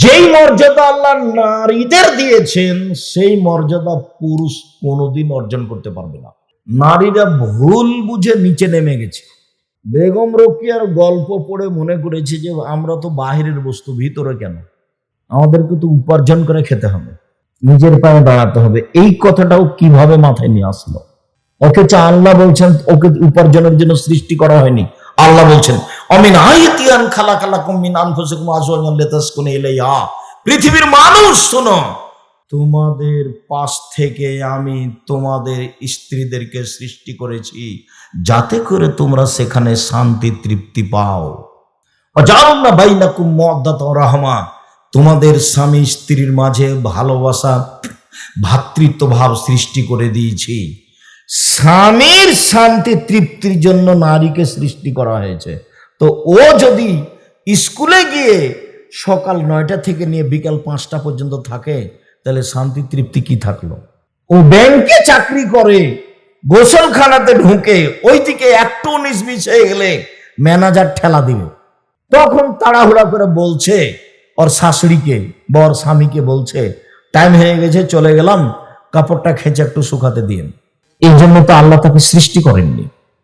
যেই মর্যাদা আল্লাহ নারীদের দিয়েছেন, সেই মর্যাদা পুরুষ কোনোদিন অর্জন করতে পারবে না। নারীরা ভুল বুঝে নিচে নেমে গেছে। বেগম রোকিয়ার গল্প পড়ে মনে করেছে যে, আমরা তো বাহিরের বস্তু, ভিতরে কেন? আমাদেরকে তো উপার্জন করে খেতে হবে, নিজের পায়ে দাঁড়াতে হবে। এই কথাটাও কীভাবে মাথায় নিয়ে আসলো? ওকে চা আল্লাহ বলছেন, ওকে উপার্জনের জন্য সৃষ্টি করা হয়নি। আল্লাহ বলছেন অমিন আইতিয়ান খালা খালা কুমিন আনফুসুকুম আজওয়াজান লিতাসকুনু ইলাইহা। পৃথিবীর মানুষ, শোনো। তোমাদের পাশ থেকে আমি তোমাদের স্ত্রীদেরকে সৃষ্টি করেছি, যাতে করে তোমরা সেখানে শান্তি, তৃপ্তি পাও। অজাউনা বাইনাকুম মদ্দাত রাহমা। তোমাদের স্বামী স্ত্রীর মাঝে ভালোবাসা ভ্রাতৃত্ব ভাব সৃষ্টি করে দিয়েছি। স্বামীর শান্তি, তৃপ্তির জন্য নারীকে সৃষ্টি করা হয়েছে। তো ও যদি স্কুলে গিয়ে সকাল নয়টা থেকে নিয়ে বিকাল পাঁচটা পর্যন্ত থাকে, তাহলে শান্তি তৃপ্তি কি থাকল? ও ব্যাংকে চাকরি করে, গোসলখানাতে ঢুকে ওই দিকে একটু বিশ হয়ে গেলে ম্যানেজার ঠেলা দিবে তখন তাড়াহুড়া করে বলছে, ওর শাশুড়িকে, বর স্বামীকে বলছে টাইম হয়ে গেছে, চলে গেলাম, কাপড়টা খেঁচে একটু শুকাতে দিন। এই জন্য তো আল্লাহ তাকে সৃষ্টি করেননি।